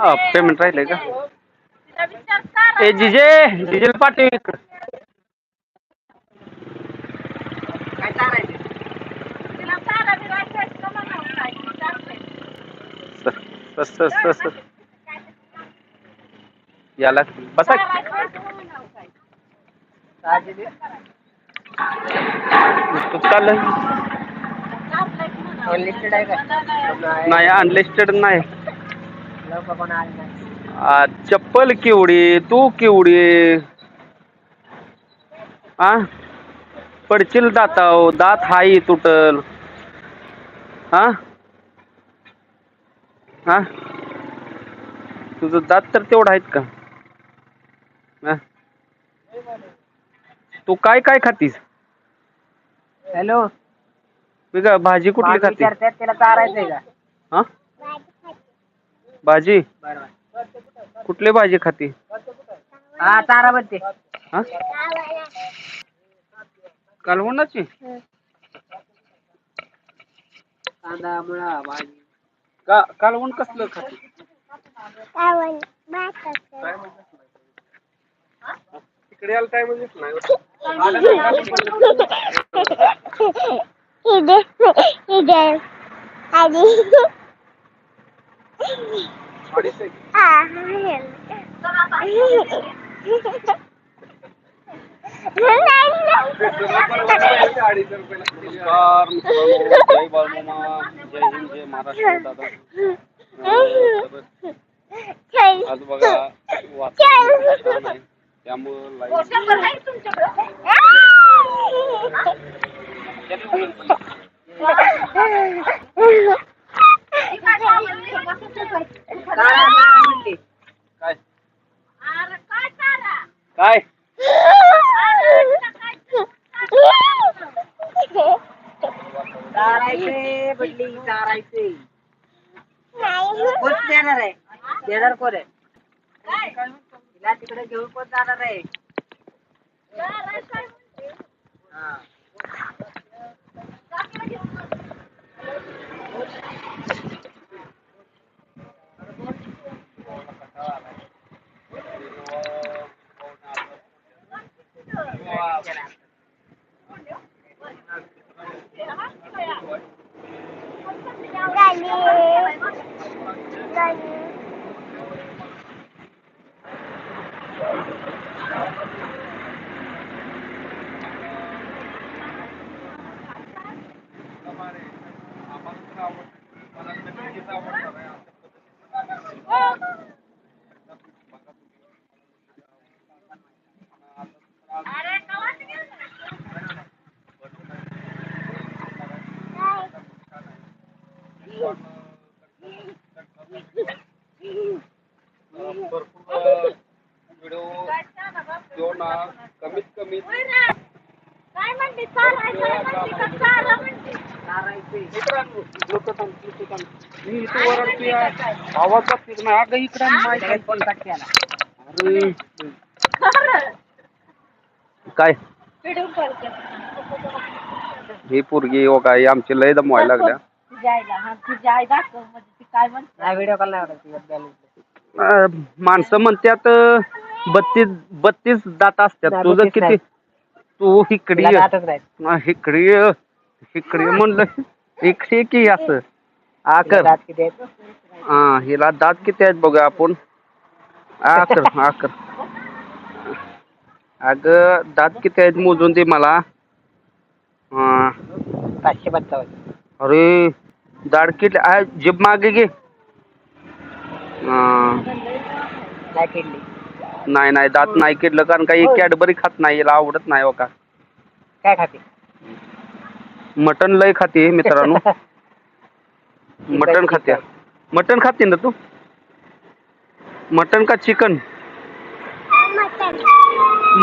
Payment राहिलंय का ए जिजे जिजेला पाठव इकडं काय चालायचं सस सस सस सस याला बसा राजे दे तू चाललंय अनलिस्टेड आहे का नाही अनलिस्टेड नाही लवकर कोण आले नाही आ, चप्पल केवढी तू केवढी? आ? पडशील दाताव दात हाई तुटल. हा हा तुझं दात तर तेवढं आहेत का? हा? तू काय काय खातीस? हॅलो? मी का भाजी कुठली खाती विचारतात त्याला चारायचंय का? हा भाजी? कुठली भाजी खाती? हा चारा बनते हा? कालवणाची? कांदा मुळा भाजी. का कालवण कसलं खाती? तिकडे यायला काय म्हणत नाही. नमस्कार. मित्रांनो जय बाळमामा जय हिंद जय महाराष्ट्र दादा अं, आज बघा वातावरण छान आहे त्यामुळं लाईव्ह चारा चारा म्हणते काय काय चारायचे बदली चारायचे कोण देणार आहे देणार कोण आहे तिला तिकडे घेऊन कोण जाणार आहे हा. भरपूर व्हिडिओ देऊ ना कमीत कमी काय म्हणते चालायचं म्हणते का चाला म्हणते चारायचे मित्रांनो ब्लूटूथ आण, ब्लूटूथ आण. मी इथं वरती आहे. आवाज जात नाही अगं इकडं आण, माईक आण. लगेच फोन कट केला अरे. काय? व्हिडिओ कॉल कर ही पोरगी हो काय? आमची लय दमवायला लागल्या. तुझ्या आईला हा तुझी आई दाखव. म्हणजे ती काय म्हणते? नाही व्हिडिओ कॉल नाही आवडत तुझ्यात balance. अं, माणसं म्हणतात बत्तीस बत्तीस दात असतात तुझं किती. तू इकडी तिला दातच नाहीत. हा, इकडी इकडी म्हणलं. इकडे की असं? आ तिला कर दात किती आहेत? हा हिला दात किती आहेत बघा आपण. आ कर आ कर अगं दात किती आहेत मोजून दे मला. हा. पाचशे पंचावन्न. अरे दाढ किती आ, जीभ मागे घे. हा, नाही किडली. नाही नाही दात नाही किडलं कारण काही कॅडबरी खात नाही हिला आवडत नाही हो का. काय खाते? मटन लय खाते मित्रांनो. मटन खाते. मटन खाते ना तू? मटन का चिकन?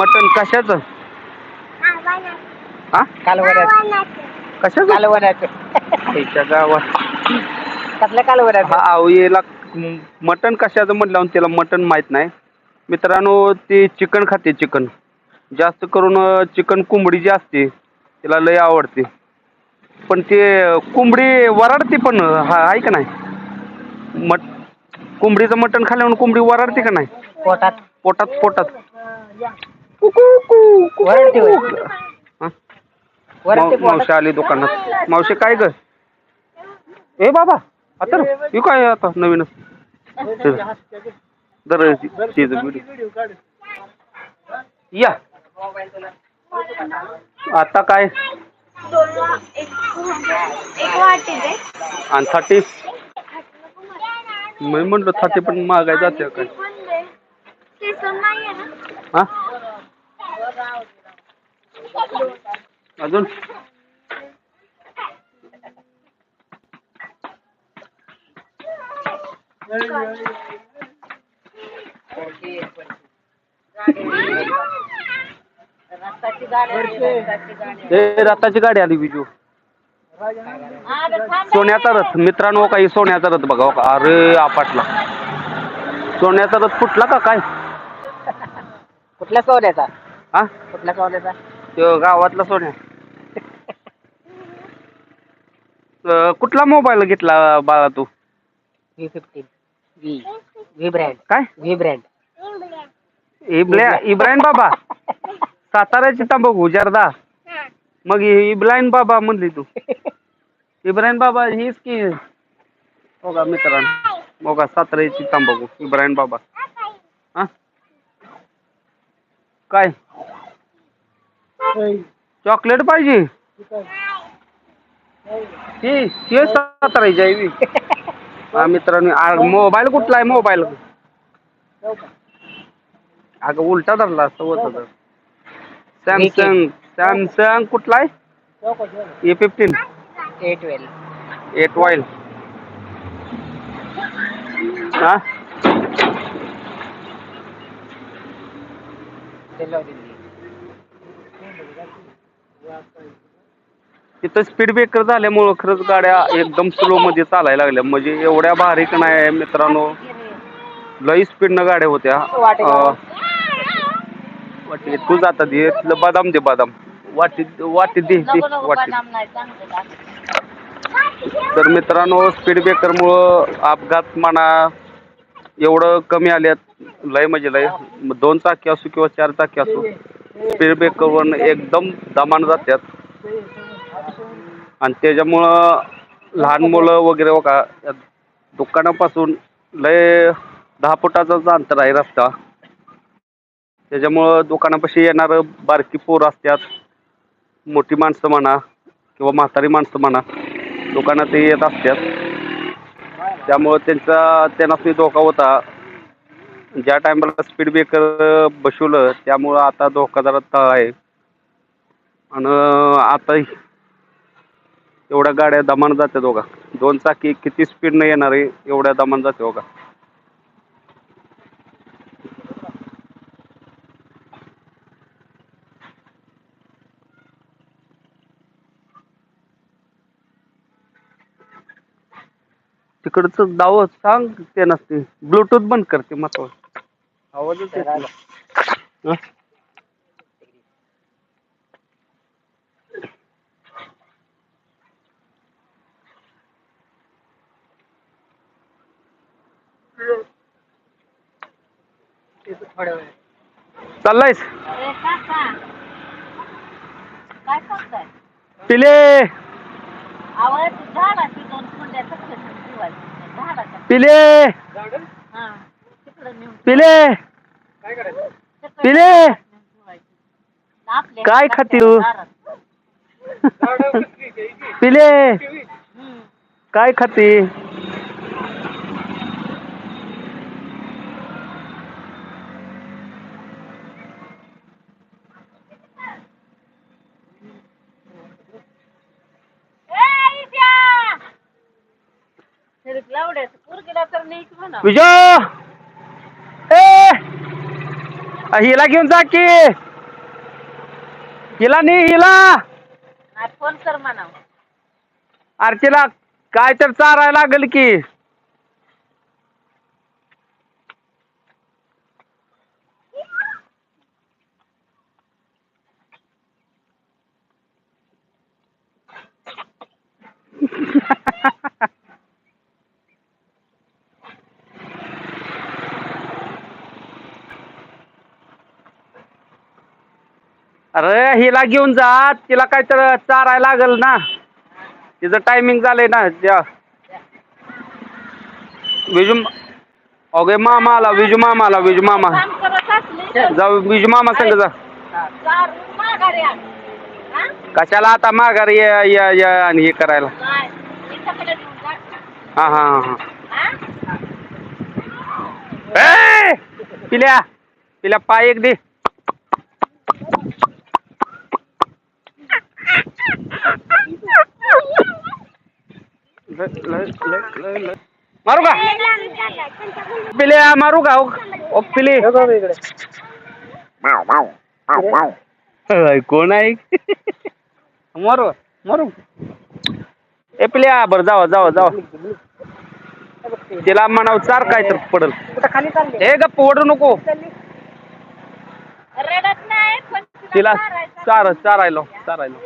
मटन कशाचं? हा कशाचं? त्याच्या गावात. हा अहो याला मटन कशाचं म्हटलं त्याला मटन माहीत नाही. मित्रांनो ती चिकन खाते चिकन. जास्त करून चिकन कोंबडी जी असते तिला लय आवडते. पण ते कोंबडी वराडते पण हा आहे का नाही? मट कोंबडीचं मटण खाल्ल्यावर कोंबडी वराडते का नाही? पोटात. पोटात पोटात. वरडते होय. हा? वरडते माव- पोटात. मावशी आली दुकानात. मावशी काय ग? ए बाबा आता हे काय आता नवीनच दर चीज या. आता काय? एक वाटी दे आणि थर्टी मी म्हणलं थर्टी पण महागाय जाते काय ना? हा? अजून? रथाची गाडी आली बिजू. हा. सोन्याचा रथ. मित्रांनो काही सोन्याचा रथ बघा हो का. अरे आपटला. सोन्याचा रथ फुटला का काय? कुठल्या सोन्याचा? हा? कुठल्या सोन्याचा? त्यो गावातला सोन्या. कुठला मोबाईल घेतला बाळा तू? V fifteen V V brand काय? व्ही ब्रँड इब्रा इब्राहिम बाबा. साताऱ्याची तंबाखू जर्दा. मग इ- इब्राहिम बाबा म्हणली तू. इब्राहिम बाबा हीच की हो मित्रांनो हो साताऱ्याची तंबाखू इब्राहिम बाबा. हा? काय? चॉकलेट पाहिजे? ती ती साताऱ्याची आहे बी. हा मित्रांनो आ, मोबाईल कुठला आहे? मोबाईल. अगं उलटा धरला असं होत तर सॅमसंग सॅमसंग कुठला आहे? ए फिफ्टीन ए ट्वेल्व वाईल हा? तिथं स्पीड ब्रेकर झाल्यामुळं खरंच गाड्या एकदम स्लो मध्ये चालायला लागल्या. म्हणजे एवढ्या बारीक नाही मित्रांनो. लई स्पीडनं गाड्या होत्या. अं, वाटी तू जाता दे तिथलं बदाम दे बदाम. वाटी वाटी दे दे नको नको वाटी बदाम नाही चांगलं चांगलं. तर मित्रांनो स्पीड ब्रेकरमुळं अपघात म्हणा एवढं कमी आल्यात लय म्हणजे लय. मग दोन चाकी असो किंवा चार चाकी असो स्पीड ब्रेकरवरनं एकदम दमान जातात आणि त्याच्यामुळं लहान मुलं वगैरे हो का या दुकानापासून लय दहा फुटाचंच अंतर आहे रस्ता. त्याच्यामुळं दुकानापाशी येणारं बारकी पोरं असतात मोठी माणसं म्हणा किंवा म्हातारी माणसं म्हणा दुकानात येत असतात त्यामुळं त्यांचा त्यांना धोका होता. ज्या टायमाला स्पीड ब्रेकर बसवलं त्यामुळं आता धोका जरा तळ आहे. आणि आता एवढ्या गाड्या दमान जातात दोघा दोन चाकी किती स्पीडनं येणार आहे एवढ्या दमान जाते बघा. तिकडचं दाव सांग ते नसते ब्लूटूथ बंद करते महत्वाचं आवाजच येत नाही. हं? थोड्या वेळ चाललायस ए, काका. काय करताय पिले आवाज झाडाची दोन कुंड्या झाडाच्या पिले. हा पिले. पिले. काय खाती तू? पिले. काय खाते ए, इत्या! तर म्हणा. विजय! ए! हिला घेऊन जा की. हिला नाही हिला. फोन कर म्हणा आरतीला काय तर चारायला लागेल की. अरे हिला घेऊन जा. तिला काय तर चारायला लागल ना. तिचं टायमिंग झालंय ना. त्या विजू अगे मामा आला विजू मामा. आला विजू मामा जाऊ विजू मामा संग जा? कशाला आता माघार ये ये ये आणि हे करायला. हां हां हां हा? पिल्या पिल्या पाय एक दे. मारू का पिल्या मारू का ओ- पिली. कोण आहे? मारू मारू. ए पिल्या बरं जावा जावा जावा. तिला म्हणाव चार काय तर पडल. हे गप्प ओढू नको. रडत नाही पण तिला चारायचं. चार चारायला चारायला.